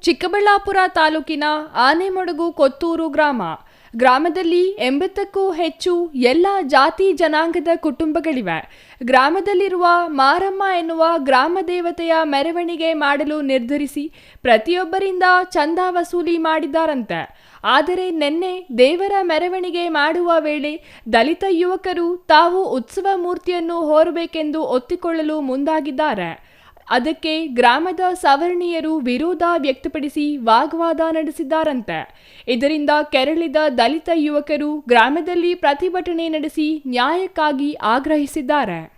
ಚಿಕ್ಕಬಳ್ಳಾಪುರ ತಾಲೂಕಿನ ಆನೆಮಡುಗು ಕೊತ್ತೂರು ಗ್ರಾಮ. ಗ್ರಾಮದಲ್ಲಿ ಎಂಬತ್ತಕ್ಕೂ ಹೆಚ್ಚು ಎಲ್ಲ ಜಾತಿ ಜನಾಂಗದ ಕುಟುಂಬಗಳಿವೆ. ಗ್ರಾಮದಲ್ಲಿರುವ ಮಾರಮ್ಮ ಎನ್ನುವ ಗ್ರಾಮ ದೇವತೆಯ ಮೆರವಣಿಗೆ ಮಾಡಲು ನಿರ್ಧರಿಸಿ ಪ್ರತಿಯೊಬ್ಬರಿಂದ ಚಂದ ವಸೂಲಿ ಮಾಡಿದ್ದಾರಂತೆ. ಆದರೆ ನಿನ್ನೆ ದೇವರ ಮೆರವಣಿಗೆ ಮಾಡುವ ವೇಳೆ ದಲಿತ ಯುವಕರು ತಾವು ಉತ್ಸವ ಮೂರ್ತಿಯನ್ನು ಹೋರಬೇಕೆಂದು ಒತ್ತಿಕೊಳ್ಳಲು ಮುಂದಾಗಿದ್ದಾರೆ. ಅದಕ್ಕೆ ಗ್ರಾಮದ ಸವರ್ಣೀಯರು ವಿರೋಧ ವ್ಯಕ್ತಪಡಿಸಿ ವಾಗ್ವಾದ ನಡೆಸಿದ್ದಾರಂತೆ. ಇದರಿಂದ ಕೆರಳಿದ ದಲಿತ ಯುವಕರು ಗ್ರಾಮದಲ್ಲಿ ಪ್ರತಿಭಟನೆ ನಡೆಸಿ ನ್ಯಾಯಕ್ಕಾಗಿ ಆಗ್ರಹಿಸಿದ್ದಾರೆ.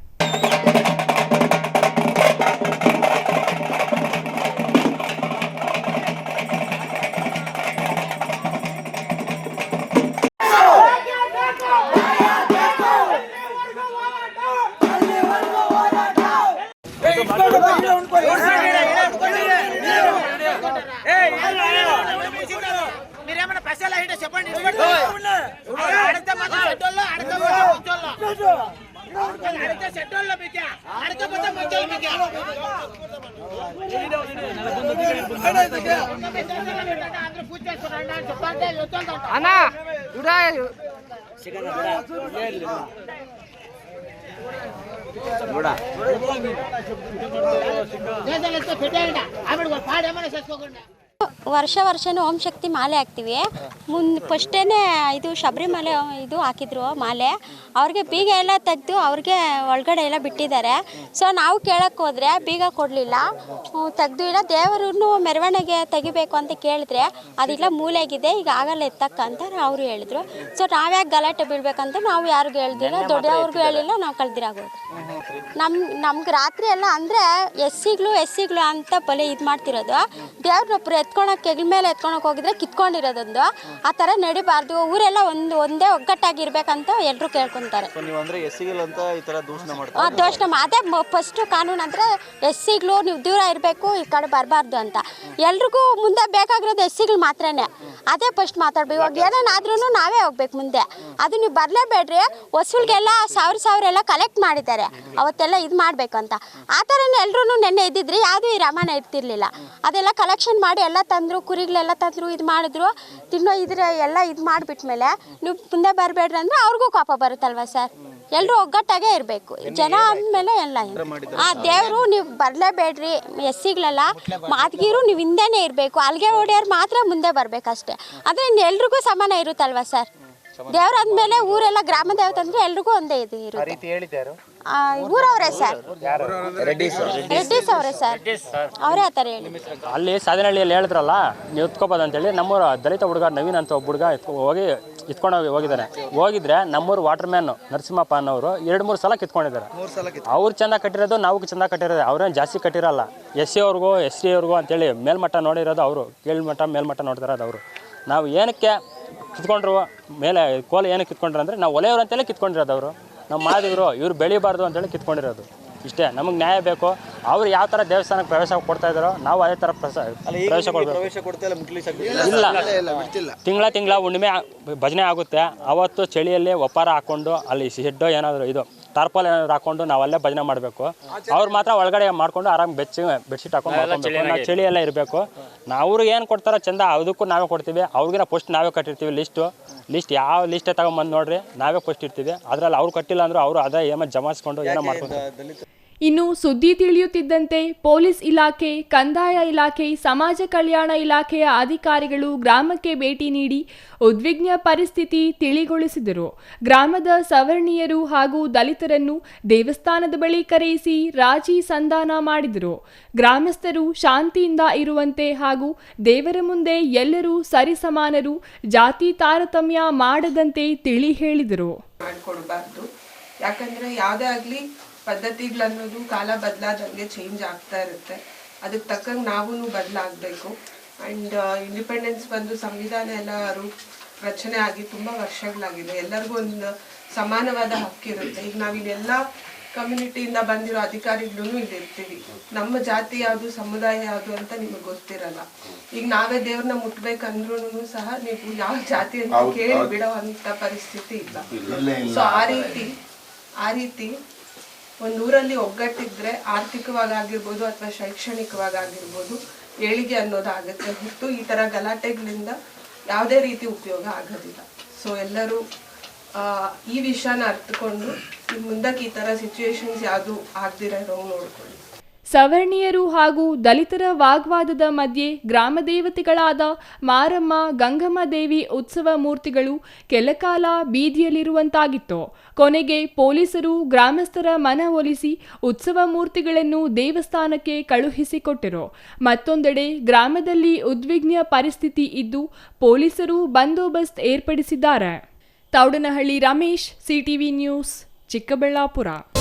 మీరేమన్నా ప్రశ్నలు అయితే చెప్పండి అడిగితే మాత్రం సెట్టోళ్ళు అడగకపోతే ముంచోళ్ళు అడిగితే సెట్టోళ్ళు మీకు అడగకపోతే ముంచోళ్ళు మీకు అందరూ పూజ చేస్తున్నారండి అని చెప్పంటే అన్నా చూడా కూడా పెట్టారట ఆవిడ పాడేమన్నా చేసుకోకుండా. ವರ್ಷ ವರ್ಷನೂ ಓಂ ಶಕ್ತಿ ಮಾಲೆ ಹಾಕ್ತೀವಿ. ಮುಂದೆ ಫಸ್ಟೇನೆ ಇದು ಶಬರಿಮಲೆ ಇದು ಹಾಕಿದ್ರು ಮಾಲೆ. ಅವ್ರಿಗೆ ಬೀಗ ಎಲ್ಲ ತೆಗೆದು ಅವ್ರಿಗೆ ಒಳಗಡೆ ಎಲ್ಲ ಬಿಟ್ಟಿದ್ದಾರೆ. ಸೊ ನಾವು ಕೇಳಕ್ಕೆ ಹೋದ್ರೆ ಬೀಗ ಕೊಡಲಿಲ್ಲ. ತೆಗೆದು ಇಲ್ಲ. ದೇವರನ್ನು ಮೆರವಣಿಗೆ ತೆಗಿಬೇಕು ಅಂತ ಕೇಳಿದ್ರೆ ಅದಿಲ್ಲ ಮೂಲೆಗಿದೆ ಈಗ ಆಗಲ್ಲ ಎತ್ತಕ್ಕ ಅಂತ ಅವರು ಹೇಳಿದ್ರು. ಸೊ ನಾವ್ಯಾಕೆ ಗಲಾಟೆ ಬೀಳ್ಬೇಕಂತ ನಾವು ಯಾರಿಗೂ ಹೇಳ್ದಿಲ್ಲ ದೊಡ್ಡವ್ರಿಗೂ ಹೇಳಿಲ್ಲ ನಾವು ಕಳ್ದಿರಾಗೋದು. ನಮ್ ನಮ್ಗೆ ರಾತ್ರಿ ಎಲ್ಲ ಅಂದರೆ ಎಸ್ ಸಿಗಳು ಎಸ್ ಸಿಗಳು ಅಂತ ಬಲೆ ಇದು ಮಾಡ್ತಿರೋದು. ದೇವ್ರನ್ನೊಬ್ರು ಎತ್ಕೊಳಕ್ಕೆ ಹೆಗ್ಲ ಮೇಲೆ ಎತ್ಕೊಳಕ್ಕೆ ಹೋಗಿದ್ರೆ ಕಿತ್ಕೊಂಡಿರೋದೊಂದು. ಆ ಥರ ನಡಿಬಾರ್ದು. ಊರೆಲ್ಲ ಒಂದು ಒಂದೇ ಒಗ್ಗಟ್ಟಾಗಿರ್ಬೇಕಂತ ಎಲ್ಲರೂ ಕೇಳ್ಕೊಂತಾರೆ. ನೀವು ಅಂದ್ರೆ ಎಸ್ಸಿಗಳು ಅಂತ ಈ ತರ ದೂಷಣೆ ಮಾಡ್ತಾರೆ ಆ ದೋಷಣ ಅದೇ ಫಸ್ಟ್ ಕಾನೂನು ಅಂದರೆ ಎಸ್ ಸಿಗಳು ನೀವು ದೂರ ಇರಬೇಕು ಈ ಕಡೆ ಬರಬಾರ್ದು ಅಂತ. ಎಲ್ರಿಗೂ ಮುಂದೆ ಬೇಕಾಗಿರೋದು ಎಸ್ ಸಿಗಳು ಮಾತ್ರನೇ. ಅದೇ ಫಸ್ಟ್ ಮಾತಾಡ್ಬೇಕು. ಇವಾಗ ಏನೇನಾದ್ರೂ ನಾವೇ ಹೋಗ್ಬೇಕು ಮುಂದೆ. ಅದು ನೀವು ಬರಲೇಬೇಡ್ರಿ. ವಸೂಲ್ಗೆಲ್ಲ ಸಾವಿರ ಸಾವಿರ ಎಲ್ಲ ಕಲೆಕ್ಟ್ ಮಾಡಿದ್ದಾರೆ. ಅವತ್ತೆಲ್ಲ ಇದು ಮಾಡಬೇಕು ಅಂತ. ಆ ಥರನೇ ಎಲ್ಲರೂ ನೆನ್ನೆ ಇದ್ದಿದ್ರಿ. ಯಾವುದೂ ಈ ರಾಮಾಯಣ ಇರ್ತಿರ್ಲಿಲ್ಲ. ಅದೆಲ್ಲ ಕಲೆಕ್ಷನ್ ಮಾಡಿ ಎಲ್ಲ ತಂದರು ಕುರಿಗಳೆಲ್ಲ ತಂದರು ಇದು ಮಾಡಿದ್ರು. ತಿನ್ನೋ ಇದ್ರೆ ಎಲ್ಲ ಇದು ಮಾಡಿಬಿಟ್ಮೇಲೆ ನೀವು ಮುಂದೆ ಬರಬೇಡ್ರಿ ಅಂದ್ರೆ ಅವ್ರಿಗೂ ಕೋಪ ಬರುತ್ತಲ್ವ ಸರ್? ಎಲ್ಲರೂ ಒಗ್ಗಟ್ಟಾಗೇ ಇರಬೇಕು. ಜನ ಅಂದಮೇಲೆ ಎಲ್ಲ ಆ ದೇವರು ನೀವು ಬರಲೇಬೇಡ್ರಿ. ಎಸ್ಸಿಗಳೆಲ್ಲ ಸಿಗಳೆಲ್ಲ ಮಾದ್ಗಿರು ನೀವು ಹಿಂದೆನೇ ಇರಬೇಕು. ಅಲ್ಗೆ ಹೊಡೆಯೋರು ಮಾತ್ರ ಮುಂದೆ ಬರಬೇಕಷ್ಟೇ. ಅಂದರೆ ಎಲ್ರಿಗೂ ಸಮಾನ ಇರುತ್ತಲ್ವ ಸರ್? ದೇವ್ರ ಅಂದಮೇಲೆ ಊರೆಲ್ಲ ಗ್ರಾಮ ದೇವತೆ ಅಂದ್ರೆ ಎಲ್ರಿಗೂ ಒಂದೇ ಇದು ಇರುತ್ತೆ. ಊರವ್ರೆ ಸರ್ ರೆಡ್ಡಿಸ್ ಅವರೇ ಸರ್ ಅವರೇ ಆ ಥರ ಹೇಳಿ. ಅಲ್ಲಿ ಸಾಧನಹಳ್ಳಿಯಲ್ಲಿ ಹೇಳಿದ್ರಲ್ಲ ನೀವು ಎತ್ಕೋಬೋದು ಅಂತೇಳಿ ನಮ್ಮೂರ ದಲಿತ ಹುಡುಗ ನವೀನ್ ಅಂತ ಒಬ್ಬ ಹುಡುಗ ಹೋಗಿ ಇತ್ಕೊಂಡು ಹೋಗಿ ಹೋಗಿದ್ದಾನೆ. ಹೋಗಿದ್ರೆ ನಮ್ಮೂರು ವಾಟರ್ ಮ್ಯಾನ್ ನರಸಿಂಹಪ್ಪ ಅನ್ನೋರು ಎರಡು ಮೂರು ಸಲ ಕಿತ್ಕೊಂಡಿದ್ದಾರೆ. ಅವ್ರು ಚೆನ್ನಾಗಿ ಕಟ್ಟಿರೋದು ನಾವು ಚೆನ್ನಾಗಿ ಕಟ್ಟಿರೋದು. ಅವ್ರೇನು ಜಾಸ್ತಿ ಕಟ್ಟಿರಲ್ಲ. ಎಸ್ ಸಿ ಅವ್ರಿಗೂ ಎಸ್ ಸಿ ಅವ್ರಿಗೂ ಅಂತೇಳಿ ಮೇಲ್ಮಟ್ಟ ನೋಡಿರೋದು ಅವರು. ಕೀಳ್ಮಟ್ಟ ಮೇಲ್ಮಟ್ಟ ನೋಡ್ತಿರೋದು ಅವರು. ನಾವು ಏನಕ್ಕೆ ಕಿತ್ಕೊಂಡ್ರು ಮೇಲೆ ಕೋಲ ಏನಕ್ಕೆ ಕಿತ್ಕೊಂಡ್ರು ಅಂದರೆ ನಾವು ಒಲೆಯವ್ರು ಅಂತೇಳಿ ಕಿತ್ಕೊಂಡಿರೋದು ಅವರು. ನಮ್ಮ ಮಾಡಿದ್ರು ಇವ್ರು ಬೆಳಿಬಾರ್ದು ಅಂತೇಳಿ ಕಿತ್ಕೊಂಡಿರೋದು. ಇಷ್ಟೇ ನಮಗೆ ನ್ಯಾಯ ಬೇಕು? ಅವ್ರು ಯಾವ ಥರ ದೇವಸ್ಥಾನಕ್ಕೆ ಪ್ರವೇಶ ಕೊಡ್ತಾ ಇದ್ದಾರೋ ನಾವು ಅದೇ ಥರ ಪ್ರಸ ಪ್ರವೇಶ ಕೊಡಬೇಕು. ಇಲ್ಲ ತಿಂಗಳ ತಿಂಗಳ ಹುಣ್ಣಿಮೆ ಭಜನೆ ಆಗುತ್ತೆ. ಅವತ್ತು ಚಳಿಯಲ್ಲಿ ಒಪ್ಪಾರ ಹಾಕ್ಕೊಂಡು ಅಲ್ಲಿ ಶೆಡ್ಡು ಏನಾದರೂ ಇದು ಟಾರ್ಪಲ್ ಏನಾದ್ರು ಹಾಕೊಂಡು ನಾವು ಅಲ್ಲೇ ಭಜನೆ ಮಾಡಬೇಕು. ಅವ್ರು ಮಾತ್ರ ಒಳಗಡೆ ಮಾಡ್ಕೊಂಡು ಆರಾಮ್ ಬೆಚ್ಚಿ ಬೆಡ್ಶೀಟ್ ಹಾಕೊಂಡು ಚಳಿ ಎಲ್ಲ ಇರಬೇಕು. ನಾವು ಏನು ಕೊಡ್ತಾರೋ ಚಂದ ಅದಕ್ಕೂ ನಾವೇ ಕೊಡ್ತೀವಿ. ಅವ್ರಿಗಿನ ಫಸ್ಟ್ ನಾವೇ ಕಟ್ಟಿರ್ತೀವಿ ಲಿಸ್ಟು. ಲಿಸ್ಟ್ ಯಾವ ಲಿಸ್ಟೇ ತಗೊಂಬಂದು ನೋಡ್ರಿ ನಾವೇ ಫಸ್ಟ್ ಇರ್ತೀವಿ ಅದ್ರಲ್ಲಿ ಅವ್ರು ಕಟ್ಟಿಲ್ಲ ಅಂದ್ರೆ ಅವರು ಅದೇ ಏನೋ ಜಮಾಯಿಸ್ಕೊಂಡು ಏನೋ ಮಾಡ್ಕೊಂಡು ಇನ್ನು ಸುದ್ದಿ ತಿಳಿಯುತ್ತಿದ್ದಂತೆ ಪೊಲೀಸ್ ಇಲಾಖೆ, ಕಂದಾಯ ಇಲಾಖೆ, ಸಮಾಜ ಕಲ್ಯಾಣ ಇಲಾಖೆಯ ಅಧಿಕಾರಿಗಳು ಗ್ರಾಮಕ್ಕೆ ಭೇಟಿ ನೀಡಿ ಉದ್ವಿಗ್ನ ಪರಿಸ್ಥಿತಿ ತಿಳಿಗೊಳಿಸಿದರು. ಗ್ರಾಮದ ಸವರ್ಣೀಯರು ಹಾಗೂ ದಲಿತರನ್ನು ದೇವಸ್ಥಾನದ ಬಳಿ ಕರೆಯಿಸಿ ರಾಜಿ ಸಂಧಾನ ಮಾಡಿದರು. ಗ್ರಾಮಸ್ಥರು ಶಾಂತಿಯಿಂದ ಇರುವಂತೆ ಹಾಗೂ ದೇವರ ಮುಂದೆ ಎಲ್ಲರೂ ಸರಿಸಮಾನರು, ಜಾತಿ ತಾರತಮ್ಯ ಮಾಡದಂತೆ ತಿಳಿ ಹೇಳಿದರು. ಯಾಕಂದ್ರೆ ಯಾವುದೇ ಆಗಲಿ ಪದ್ಧತಿಗಳನ್ನೋದು ಕಾಲ ಬದಲಾದಂಗೆ ಚೇಂಜ್ ಆಗ್ತಾ ಇರುತ್ತೆ. ಅದಕ್ಕೆ ತಕ್ಕಂಗೆ ನಾವೂ ಬದಲಾಗಬೇಕು. ಆ್ಯಂಡ್ ಇಂಡಿಪೆಂಡೆನ್ಸ್ ಬಂದು ಸಂವಿಧಾನ ಎಲ್ಲ ರೂಪ್ ರಚನೆ ಆಗಿ ತುಂಬ ವರ್ಷಗಳಾಗಿದೆ. ಎಲ್ಲರಿಗೂ ಒಂದು ಸಮಾನವಾದ ಹಕ್ಕಿರುತ್ತೆ ಈಗ ನಾವಿಲ್ಲೆಲ್ಲ ಕಮ್ಯುನಿಟಿಯಿಂದ ಬಂದಿರೋ ಅಧಿಕಾರಿಗಳು ಇಲ್ಲಿ ಇರ್ತೀವಿ ನಮ್ಮ ಜಾತಿ ಯಾವುದು ಸಮುದಾಯ ಯಾವುದು ಅಂತ ನಿಮಗೆ ಗೊತ್ತಿರಲ್ಲ. ಈಗ ನಾವೇ ದೇವ್ರನ್ನ ಮುಟ್ಬೇಕಂದ್ರೂ ಸಹ ನೀವು ಯಾವ ಜಾತಿ ಅಂತ ಕೇಳಿ ಬಿಡೋ ಅಂತ ಪರಿಸ್ಥಿತಿ ಇಲ್ಲ. ಸೊ ಆ ರೀತಿ ಆ ರೀತಿ ಒಂದು ಊರಲ್ಲಿ ಒಗ್ಗಟ್ಟಿದ್ರೆ ಆರ್ಥಿಕವಾಗಿ ಆಗಿರ್ಬೋದು ಅಥವಾ ಶೈಕ್ಷಣಿಕವಾಗಿ ಆಗಿರ್ಬೋದು ಏಳಿಗೆ ಅನ್ನೋದಾಗುತ್ತೆ. ಹೊರತು ಈ ಥರ ಗಲಾಟೆಗಳಿಂದ ಯಾವುದೇ ರೀತಿ ಉಪಯೋಗ ಆಗೋದಿಲ್ಲ. ಸೊ ಎಲ್ಲರೂ ಈ ವಿಷಯನ ಅರ್ಥಕೊಂಡು ಮುಂದಕ್ಕೆ ಈ ಥರ ಸಿಚುವೇಶನ್ಸ್ ಯಾವುದು ಆಗ್ದಿರೋ ನೋಡ್ಕೊಳ್ಳಿ. ಸವರ್ಣೀಯರು ಹಾಗೂ ದಲಿತರ ವಾಗ್ವಾದದ ಮಧ್ಯೆ ಗ್ರಾಮ ದೇವತೆಗಳಾದ ಮಾರಮ್ಮ, ಗಂಗಮ್ಮ ದೇವಿ ಉತ್ಸವ ಮೂರ್ತಿಗಳು ಕೆಲಕಾಲ ಬೀದಿಯಲ್ಲಿರುವಂತಾಗಿತ್ತು. ಕೊನೆಗೆ ಪೊಲೀಸರು ಗ್ರಾಮಸ್ಥರ ಮನವೊಲಿಸಿ ಉತ್ಸವ ಮೂರ್ತಿಗಳನ್ನು ದೇವಸ್ಥಾನಕ್ಕೆ ಕಳುಹಿಸಿಕೊಟ್ಟರು. ಮತ್ತೊಂದೆಡೆ ಗ್ರಾಮದಲ್ಲಿ ಉದ್ವಿಗ್ನ ಪರಿಸ್ಥಿತಿ ಇದ್ದು ಪೊಲೀಸರು ಬಂದೋಬಸ್ತ್ ಏರ್ಪಡಿಸಿದ್ದಾರೆ. Taudanahalli Ramesh, CTV news, Chikkaballapur.